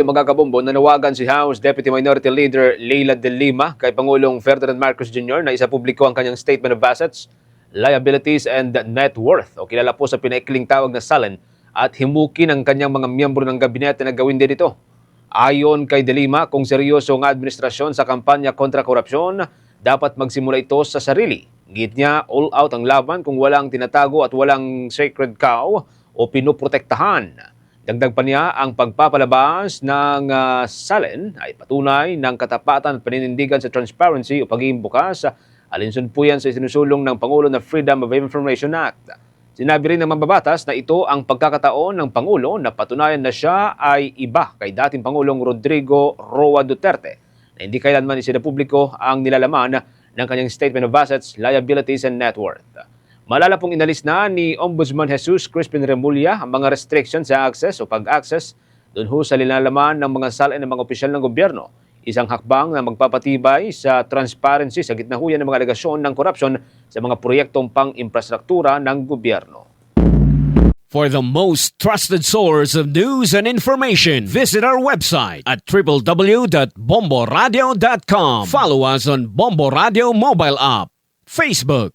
Mga kabombo, nanawagan si House Deputy Minority Leader Leila De Lima kay Pangulong Ferdinand Marcos Jr. na isa publiko ang kanyang Statement of Assets, Liabilities and Net Worth o kilala po sa pinaikling tawag na SALN at himukin ang kanyang mga miyembro ng gabinete na gawin din ito. Ayon kay De Lima, kung seryoso ang administrasyon sa kampanya kontra korupsyon, dapat magsimula ito sa sarili. Git niya, all out ang laban kung walang tinatago at walang sacred cow o pinuprotektahan. Dagdag pa niya, ang pagpapalabas ng ah, SALN ay patunay ng katapatan at paninindigan sa transparency o pagiging bukas. Alinsun po yan sa sinusulong ng Pangulo na Freedom of Information Act. Sinabi rin ng mambabatas na ito ang pagkakataon ng Pangulo na patunayan na siya ay iba kay dating Pangulong Rodrigo Roa Duterte na hindi kailanman publiko ang nilalaman ng kanyang Statement of Assets, Liabilities and Net Worth. Malala pong inalis na ni Ombudsman Jesus Crispin Remulla ang mga restrictions sa access o pag-access doon ho sa linalaman ng mga salin ng mga opisyal ng gobyerno. Isang hakbang na magpapatibay sa transparency sa gitna ho yan ng mga alegasyon ng korupsyon sa mga proyektong pang-infrastruktura ng gobyerno. For the most trusted source of news and information, visit our website at www.bomboradio.com. Follow us on Bombo Radio mobile app, Facebook,